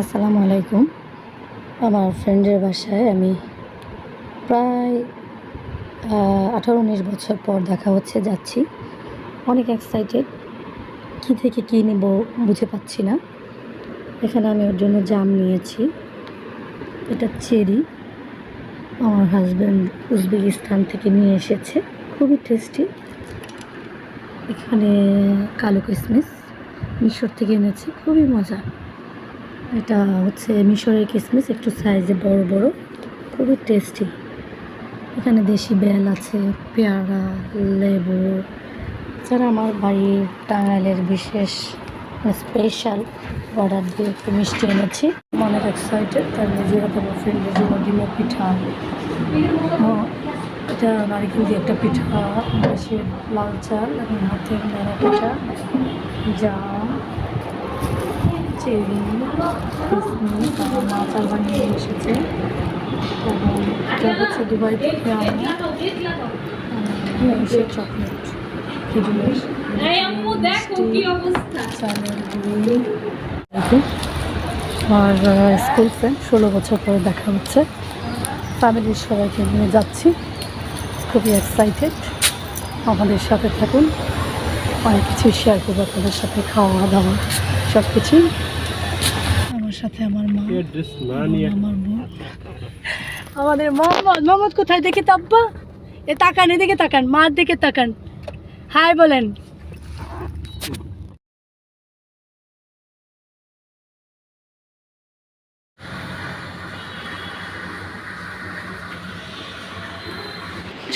আসসালামু আলাইকুম। আমার ফ্রেন্ডের বাসায় আমি প্রায় আঠারো উনিশ বছর পর দেখা হচ্ছে, যাচ্ছি। অনেক এক্সাইটেড কী থেকে কী নেব বুঝে পাচ্ছি না। এখানে আমি ওর জন্য জাম নিয়েছি। এটা চেরি। আমার হাজব্যান্ড উজবেকিস্তান থেকে নিয়ে এসেছে। খুবই টেস্টি এখানে কালো কিসমিস, মিশর থেকে এনেছি। খুবই মজা। এটা হচ্ছে মিশরের কিসমিস, একটু সাইজে বড় বড়, খুবই টেস্টি এখানে দেশি বেল আছে, পেয়ারা, লেবু। এছাড়া আমার বাড়ির টাঙ্গাইলের বিশেষ স্পেশাল অর্ডার দিয়ে একটু মিষ্টি এনেছি। অনেক এক্সাইটেড তার নিজেরা তোমার ফ্রেন্ডের জন্য ডিমের পিঠা। এটা নারিকেল দিয়ে একটা পিঠা দেশের লাল চাল, এবং নাড়া পিঠা, জাম। এসেছে আমার স্কুল ফ্রেন্ড ষোলো বছর পরে দেখা হচ্ছে ফ্যামিলির সবাইকে নিয়ে যাচ্ছি খুবই এক্সাইটেড আমাদের সাথে থাকুন। অনেক কিছু শেয়ার করব আপনাদের সাথে খাওয়া দাওয়া সব কিছুই সাথে আমার মা. আমার বোন আমাদের মোহাম্মদ মোহাম্মদ কোথায়? দেখে তাব্বা এ তাকান এদিকে তাকান মার দিকে তাকান। হাই বলেন।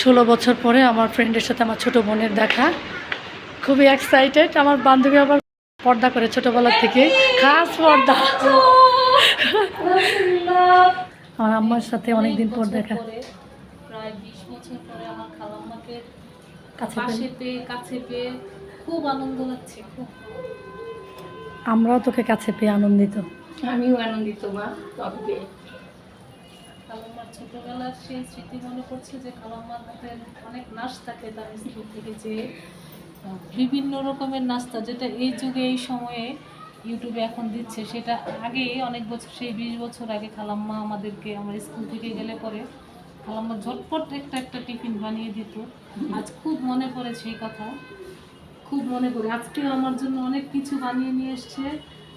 ষোলো বছর পরে আমার ফ্রেন্ডের সাথে আমার ছোট বোনের দেখা। খুবই এক্সাইটেড আমার বান্ধবী আবার পর্দা করে ছোটবেলা থেকে। খাস পর্দা। আমার আম্মার সাথে অনেকদিন পর দেখা। পরে, প্রায় বিশ বছর পরে আমার খালাম্মাকে কাছে পেয়ে কাছে পেয়ে খুব আনন্দ লাগছে খুব। আমরাও তোকে কাছে পেয়ে আনন্দিত। আমিও আনন্দিত মা তবে খালাম্মার ছোটবেলার সেই স্মৃতি মনে পড়ছে যে খালাম্মার হাতে অনেক নাশ থাকে তার স্কুল থেকে যে বিভিন্ন রকমের নাস্তা, যেটা এই যুগে, এই সময়ে ইউটিউবে এখন দিচ্ছে, সেটা আগে অনেক বছর সেই বিশ বছর আগে খালাম্মা আমাদেরকে, আমার স্কুল থেকে গেলে পরে খালাম্মা ঝটপট একটা একটা টিফিন বানিয়ে দিত। আজ খুব মনে পড়ে সেই কথা। খুব মনে পড়ে। আজকেও আমার জন্য অনেক কিছু বানিয়ে নিয়ে এসছে।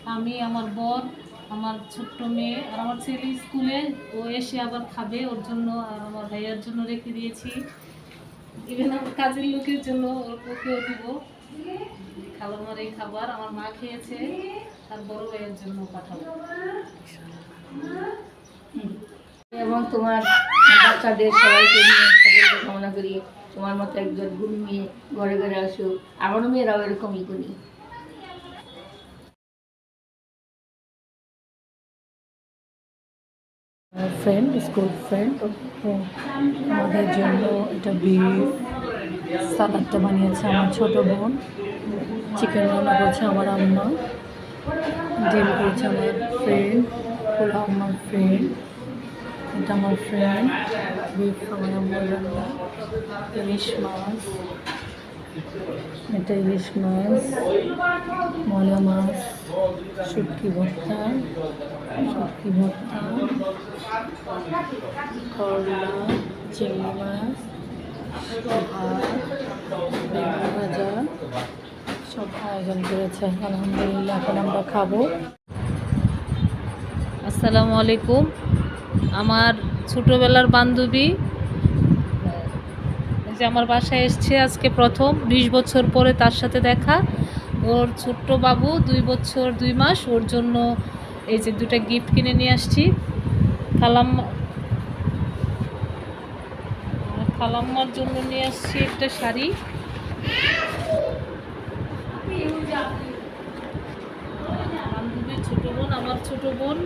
আমি, আমার বর, আমার ছোট্ট মেয়ে আর আমার ছেলে স্কুলে, ও এসে আবার খাবে। ওর জন্য আর আমার ভাইয়ার জন্য রেখে দিয়েছি। ইভেন আমার কাজের লোকের জন্য ওর ওকেও দিব। খালামার এই খাবার আমার মা খেয়েছে আর বড় ভাইয়ের জন্য পাঠাবো। এবং তোমার বাচ্চাদের সবাইকে নিয়ে সকলকে কামনা করি। তোমার মতো একজন গুণ মেয়ে ঘরে ঘরে আসো আমারও মেয়েরাও এরকমই করি। ফ্রেন্ড স্কুল ফ্রেন্ড আমাদের জন্য এটা বিফ সালাদটা বানিয়েছে আমার ছোট বোন। চিকেন রান্না করছে আমার আম্মা। ডিম করেছে আমার ফ্রেন্ড পোলাও আমার ফ্রেন্ড এটা আমার ফ্রেন্ড বিফ আমার আম্মার রান্না। ইলিশ মাছ। এটা ইলিশ মাছ মলা মাছ, শুটকি ভর্তা শুটকি ভর্তা, করলা, চিংড়ি মাছ ভাত ভাজা, সব আয়োজন করেছে। আলহামদুলিল্লাহ, এখন আমরা খাব। আসসালামু আলাইকুম। আমার ছোটোবেলার বান্ধবী যে আমার বাসায় এসছে আজকে প্রথম, বিশ বছর পরে তার সাথে দেখা। ওর ছোট্ট বাবু দুই বছর, দুই মাস। ওর জন্য এই যে দুটা গিফট কিনে নিয়ে আসছি। খালাম্মা খালাম্মার জন্য নিয়ে আসছি একটা শাড়ি। বান্ধবীর ছোট বোন, আমার ছোট বোন।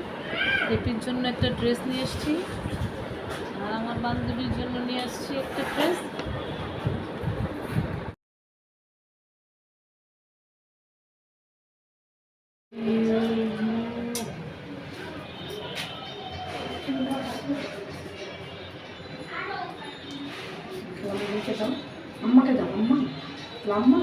এপির জন্য একটা ড্রেস নিয়ে এসেছি আর আমার বান্ধবীর জন্য নিয়ে আসছি একটা ড্রেস আম্মাকে দাও আম্মা আম্মা